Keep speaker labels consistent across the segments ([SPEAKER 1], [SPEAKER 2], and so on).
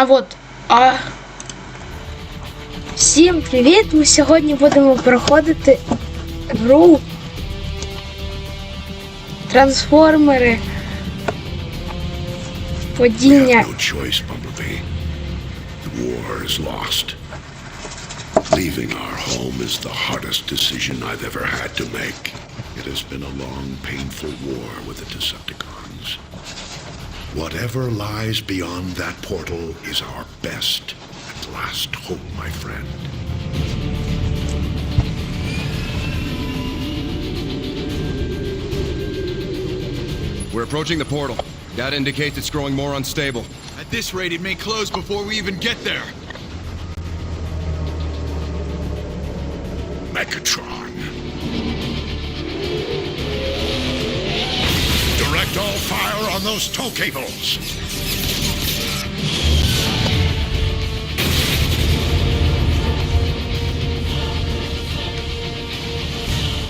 [SPEAKER 1] А от. А... Всім привіт! Ми сьогодні будемо проходити гру Трансформери. Падіння.
[SPEAKER 2] Leaving our home is the hardest decision I've ever had to make. It has been a long, painful war with the Decepticons. Whatever lies beyond that portal is our best and last hope, my friend.
[SPEAKER 3] We're approaching the portal. That indicates it's growing more unstable.
[SPEAKER 4] At this rate, it may close before we even get there.
[SPEAKER 2] Megatron. Direct all fire on those tow cables.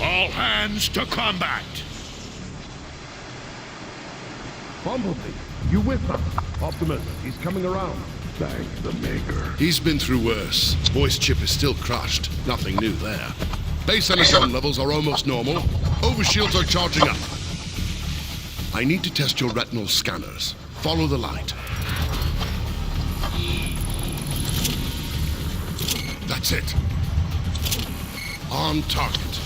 [SPEAKER 2] All hands to combat.
[SPEAKER 5] Bumblebee, you with us? Optimus, he's coming around.
[SPEAKER 2] Thank the Maker.
[SPEAKER 6] He's been through worse. Voice chip is still crushed. Nothing new there. Base MSM levels are almost normal. Overshields are charging up. I need to test your retinal scanners. Follow the light. That's it. On target.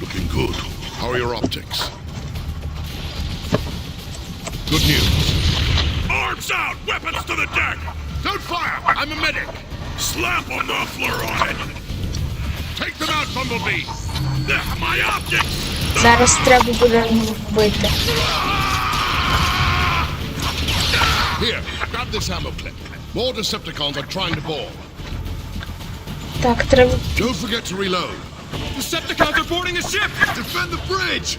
[SPEAKER 6] Looking good. How are your optics? Good news.
[SPEAKER 2] Arms out! Weapons to the deck!
[SPEAKER 6] Don't fire! I'm a medic!
[SPEAKER 2] Slap a muffler on it!
[SPEAKER 6] Take them out, Bumblebee!
[SPEAKER 2] They're my optics!
[SPEAKER 1] Зараз треба буде вбити.
[SPEAKER 6] Here, grab this ammo clip. More Decepticons are trying to board.
[SPEAKER 1] Так, треба.
[SPEAKER 6] Don't forget to reload.
[SPEAKER 4] Decepticons are boarding a ship! Defend the bridge!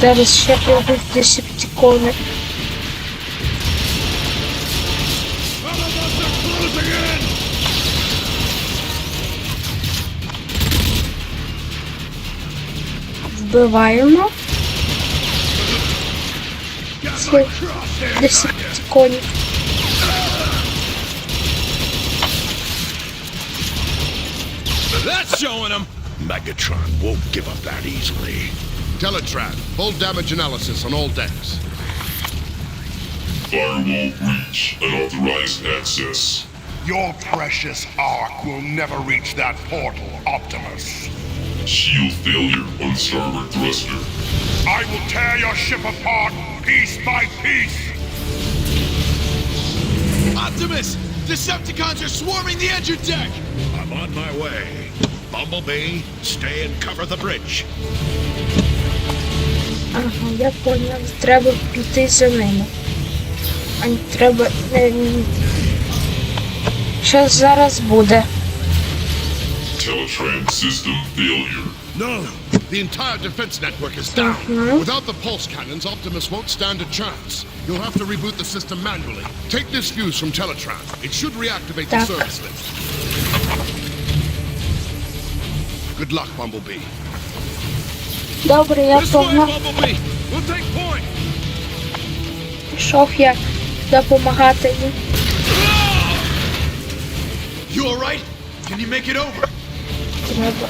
[SPEAKER 1] Зараз ще прийдуть десептикони. Вбиваємо. Цих десептиконів.
[SPEAKER 4] That's showing them!
[SPEAKER 2] Megatron won't give up that easily.
[SPEAKER 6] Teletran, full damage analysis on all decks.
[SPEAKER 7] Firewall breach. Unauthorized access.
[SPEAKER 5] Your precious Ark will never reach that portal, Optimus.
[SPEAKER 7] Shield failure on starboard thruster.
[SPEAKER 5] I will tear your ship apart, piece by piece.
[SPEAKER 4] Optimus! Decepticons are swarming the engine deck!
[SPEAKER 2] I'm on my way. Bumblebee, stay and cover the bridge.
[SPEAKER 1] Ага, я поняв. Треба піти за ними. А не треба. Що зараз буде?
[SPEAKER 7] Teletran system failure.
[SPEAKER 6] No, the entire defense network is down.
[SPEAKER 1] Mhm.
[SPEAKER 6] Without the pulse cannons, Optimus won't stand a chance. You'll have to reboot the system manually. Take this fuse from Teletran. It should reactivate the
[SPEAKER 1] Tak.
[SPEAKER 6] service lift. Good luck, Bumblebee.
[SPEAKER 1] Добре, я
[SPEAKER 4] This way,
[SPEAKER 1] погнав.
[SPEAKER 4] Bumblebee! We'll take point!
[SPEAKER 1] Пішов я допомагати їм.
[SPEAKER 4] You alright? Can you make it over?
[SPEAKER 1] Треба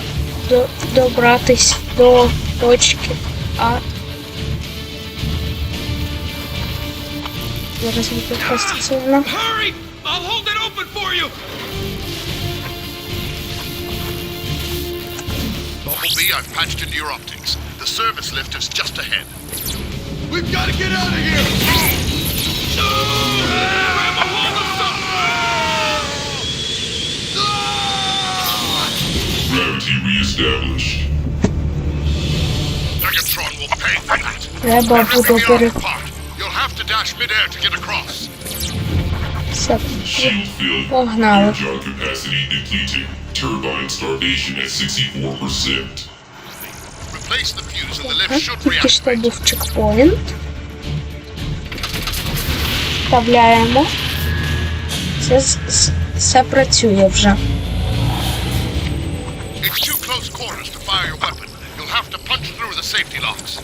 [SPEAKER 1] до, добратись до точки А. Зараз буде якась сильно.
[SPEAKER 4] Hurry! I'll hold it open for you!
[SPEAKER 6] Bumblebee, I've patched into your optics. The service lift is just ahead.
[SPEAKER 4] We've got to get out of here! No! Something!
[SPEAKER 7] Reestablished.
[SPEAKER 6] Megatron will pay for that.
[SPEAKER 1] Треба буде пере...
[SPEAKER 6] You'll have to dash midair to get across.
[SPEAKER 1] Все.
[SPEAKER 7] Shield failure.
[SPEAKER 1] Погнали.
[SPEAKER 7] Energon capacity depleting. Turbine starvation at 64%.
[SPEAKER 6] Replace the fuse and the lift should
[SPEAKER 1] Тільки що був чекпоінт. Вставляємо. Це все працює вже.
[SPEAKER 6] It's too close quarters to fire your weapon. You'll have to punch through the safety locks.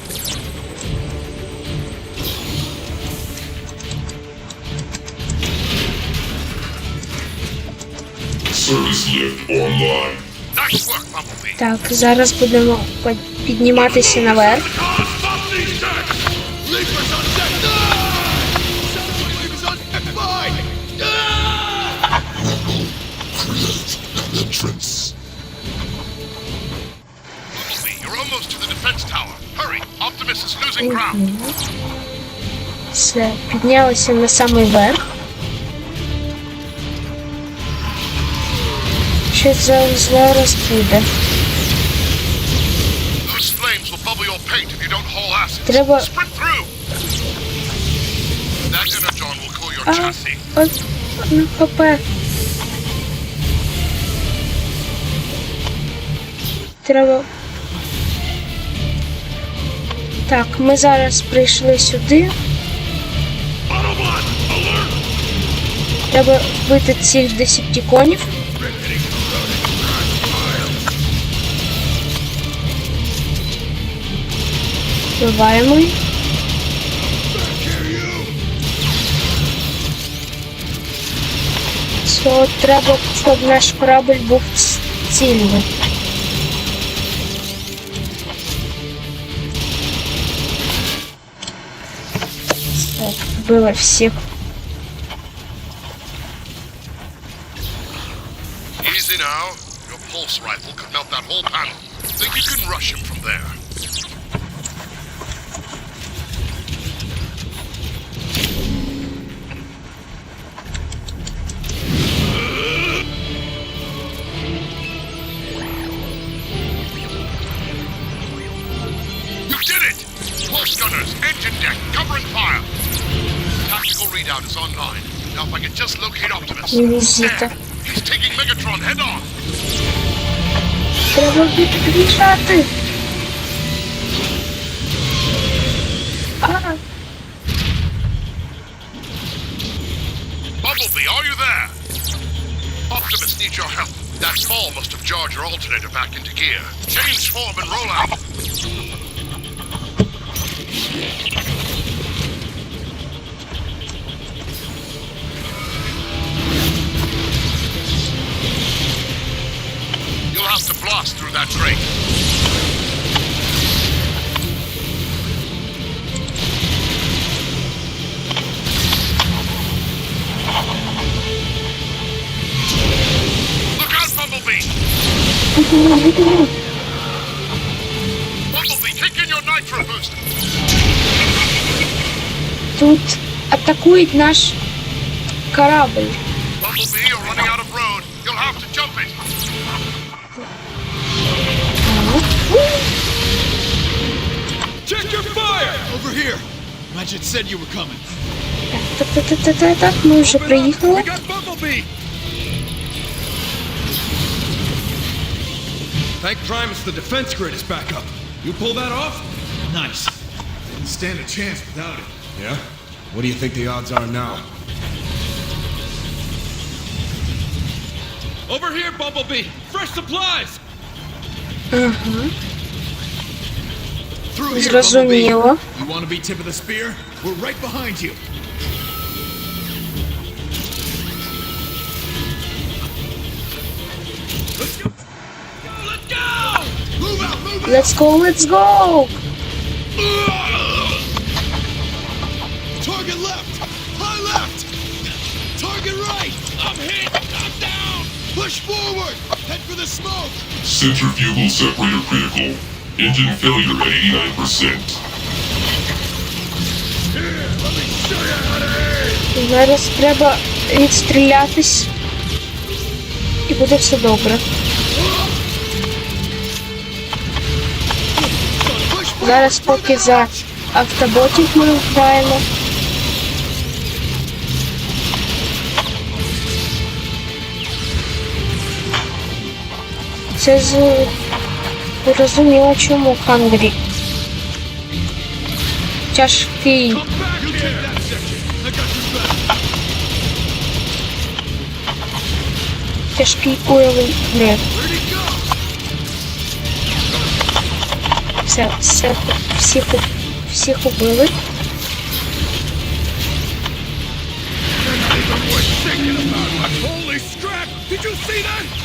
[SPEAKER 7] Service lift online.
[SPEAKER 6] Nice work, Bumblebee.
[SPEAKER 1] Так, зараз будемо підніматися наверх. Отлично. Поднялась на самый верх. Що
[SPEAKER 6] за зло розкида?
[SPEAKER 1] Треба... А, от, ну, попе. Треба. Так, ми зараз прийшли сюди. Треба вбити цих десептиконів. Вбиваємо їх. Все, треба, щоб наш корабль був ц- цільний. Так, вбили всіх.
[SPEAKER 6] Engine deck, covering fire. Tactical readout is online. Now if I can just locate Optimus. There. He's taking Megatron head on.
[SPEAKER 1] Probably to Ah.
[SPEAKER 6] Bumblebee, are you there? Optimus needs your help. That fall must have jarred your alternator back into gear. Change form and roll out. You'll have to blast through that grate. Look out! Bumblebee,
[SPEAKER 4] said you were coming.
[SPEAKER 1] Так, так, так, так, так, так, ми вже
[SPEAKER 4] We
[SPEAKER 1] приїхали.
[SPEAKER 4] got Bumblebee!
[SPEAKER 3] Thank Primus the defense grid is back up. You pull that off?
[SPEAKER 4] Nice. Didn't stand a chance without it.
[SPEAKER 3] Yeah? What do you think the odds are now?
[SPEAKER 4] Over here, Bumblebee! Fresh supplies!
[SPEAKER 1] Mhm.
[SPEAKER 4] Through here, Bumblebee. You want to be tip of the spear? We're right behind you. Let's go! Let's go! Move out! Move out!
[SPEAKER 1] Let's go, let's go!
[SPEAKER 4] Push forward! Head for the smoke!
[SPEAKER 7] Centrifugal separator critical. Engine failure at 89%.
[SPEAKER 1] Зараз треба відстрілятись. І буде все добре. Зараз поки за автоботів ми граємо. це з зрозуміло чому Хангрі. Тяжкий. Тяжкий уровень гри. Все, все, всіх, всіх убили.
[SPEAKER 4] Holy scrap! Did you see that?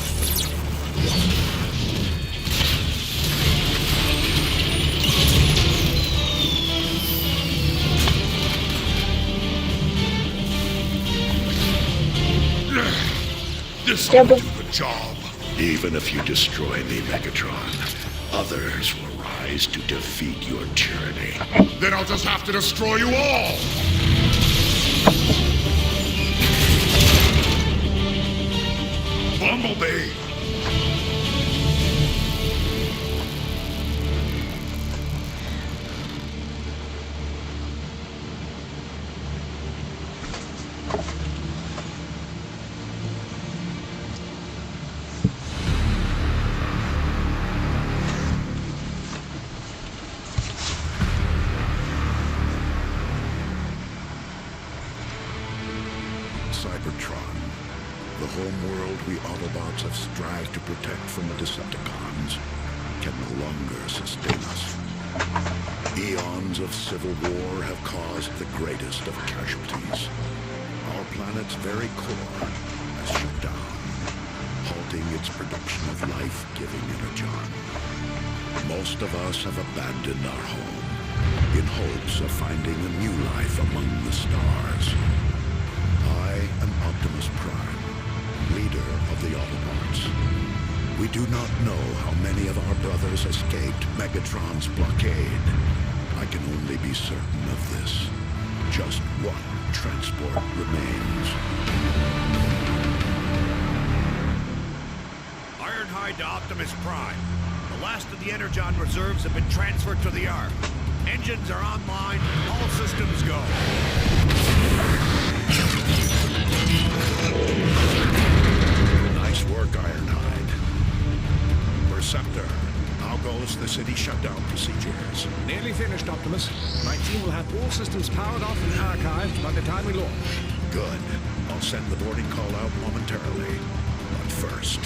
[SPEAKER 2] This will do the job. Even if you destroy me, Megatron, others will rise to defeat your tyranny.
[SPEAKER 6] Then I'll just have to destroy you all!
[SPEAKER 2] Bumblebee! Can no longer sustain us. Eons of civil war have caused the greatest of casualties. Our planet's very core has shut down, halting its production of life-giving energon. Most of us have abandoned our home in hopes of finding a new life among the stars. I am Optimus Prime, leader of the Autobots. We do not know how many of our brothers escaped Megatron's blockade. I can only be certain of this. Just one transport remains.
[SPEAKER 8] Ironhide to Optimus Prime. The last of the Energon reserves have been transferred to the Ark. Engines are online. All systems go.
[SPEAKER 2] How goes the city shutdown procedures?
[SPEAKER 9] Nearly finished, Optimus. My team will have all systems powered off and archived by the time we launch.
[SPEAKER 2] Good. I'll send the boarding call out momentarily. But first,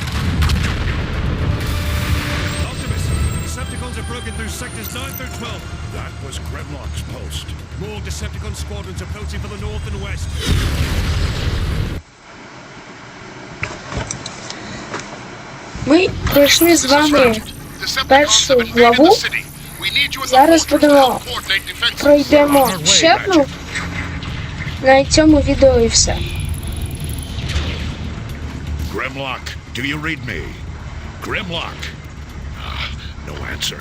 [SPEAKER 8] Optimus, Decepticons have broken through sectors 9 through 12.
[SPEAKER 2] that was Grimlock's post.
[SPEAKER 8] More Decepticon squadrons approaching from the north and west.
[SPEAKER 1] Ми пройшли з вами першу главу. Зараз будемо пройдемо ще одну. На цьому відео і все.
[SPEAKER 2] Grimlock, do you read me? Grimlock. Ah, no answer.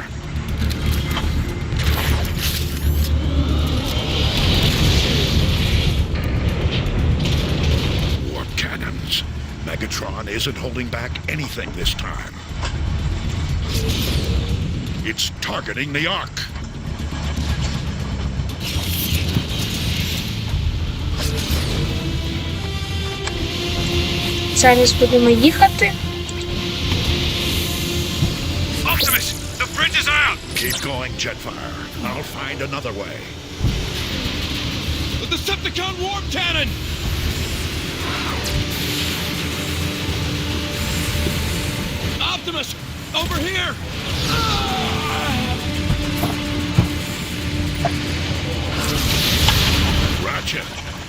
[SPEAKER 2] Megatron isn't holding back anything this time. It's targeting the Ark.
[SPEAKER 1] Зараз будемо їхати.
[SPEAKER 8] Optimus, the bridge is out.
[SPEAKER 2] Keep going, Jetfire. I'll find another way.
[SPEAKER 4] The Decepticon warp cannon! Optimus! Over here!
[SPEAKER 2] Ratchet,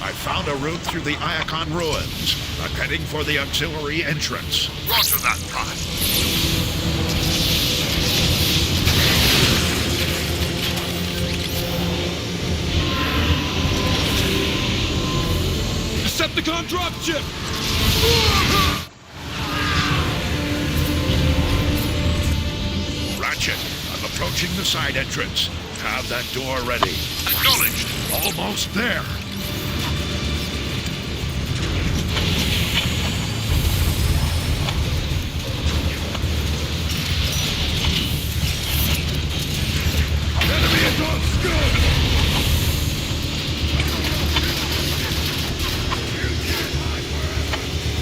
[SPEAKER 2] I found a route through the Iacon ruins. I'm heading for the auxiliary entrance.
[SPEAKER 5] Roger that, Prime.
[SPEAKER 4] Decepticon dropship!
[SPEAKER 2] Ratchet, I'm approaching the side entrance. Have that door ready.
[SPEAKER 5] Acknowledged.
[SPEAKER 2] Almost there.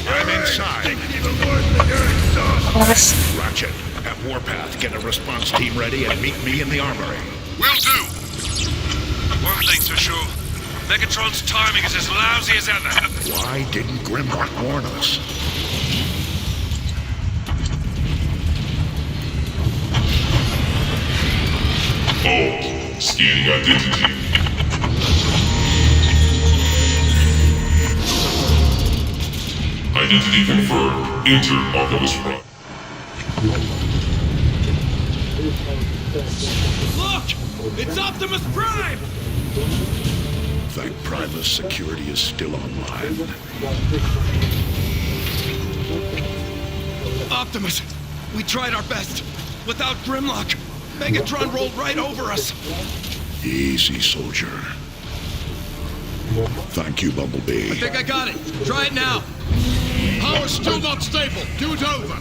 [SPEAKER 2] I'm inside. Ratchet, Warpath get a response team ready and meet me in the armory.
[SPEAKER 5] Will do. One thing's for sure. Megatron's timing is as lousy as ever.
[SPEAKER 2] Why didn't Grimlock warn us?
[SPEAKER 7] Alt. Scanning identity. Identity confirmed. Enter Optimus Prime.
[SPEAKER 4] Look! It's Optimus Prime!
[SPEAKER 2] Thank Primus security is still online.
[SPEAKER 3] Optimus, we tried our best. Without Grimlock, Megatron rolled right over us.
[SPEAKER 2] Easy, soldier. Thank you, Bumblebee.
[SPEAKER 3] I think I got it. Try it now.
[SPEAKER 6] Power's still not stable. Do it over.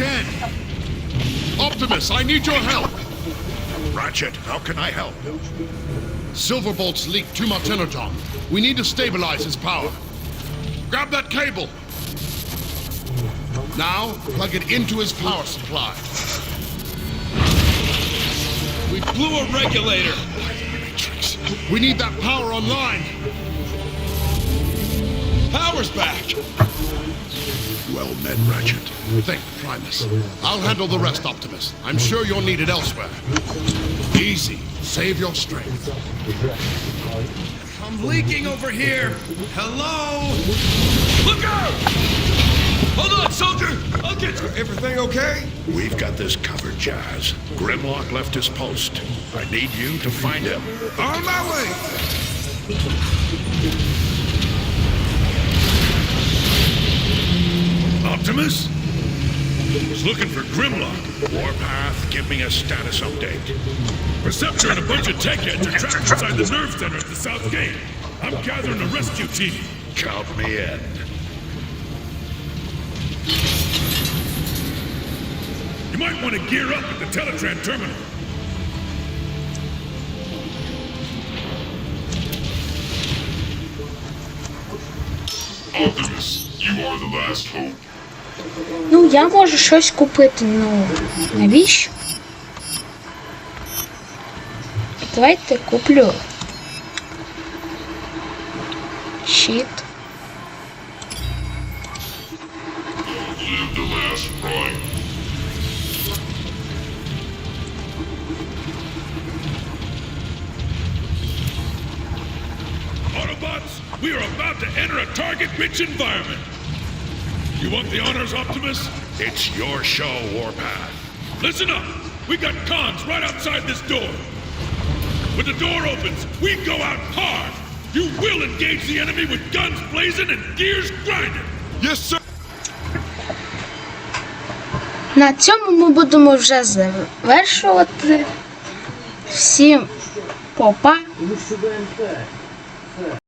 [SPEAKER 6] Again. Optimus, I need your help.
[SPEAKER 2] Ratchet, how can I help?
[SPEAKER 6] Silverbolt's leaked too much energon. We need to stabilize his power. Grab that cable. Now, plug it into his power supply.
[SPEAKER 3] We blew a regulator.
[SPEAKER 6] We need that power online.
[SPEAKER 3] Power's back.
[SPEAKER 2] Well met, Ratchet.
[SPEAKER 6] Think, Primus. I'll handle the rest, Optimus. I'm sure you're needed elsewhere. Easy. Save your strength.
[SPEAKER 3] I'm leaking over here. Hello? Look out! Hold on, soldier. I'll get you. Everything okay?
[SPEAKER 2] We've got this covered, Jazz. Grimlock left his post. I need you to find him.
[SPEAKER 4] On my way!
[SPEAKER 2] Optimus? Was looking for Grimlock. Warpath, give me a status update.
[SPEAKER 10] Perceptor and a bunch of tech heads are trapped inside the nerve center at the south gate. I'm gathering a rescue team.
[SPEAKER 2] Count me in.
[SPEAKER 10] You might want to gear up at the Teletran terminal.
[SPEAKER 7] Optimus, you are the last hope.
[SPEAKER 1] Ну, я можу щось купити. Ну, навіщо? Давайте куплю. Щит.
[SPEAKER 10] Autobots, we are about to enter a target-rich environment. You want the honors, Optimus?
[SPEAKER 2] It's your show, Warpath.
[SPEAKER 10] Listen up. We got cons right outside this door. When the door opens, we go out hard. You will engage the enemy with guns blazing and gears grinding.
[SPEAKER 6] Yes, sir.
[SPEAKER 1] На цьому ми будемо вже завершувати. Всім попа.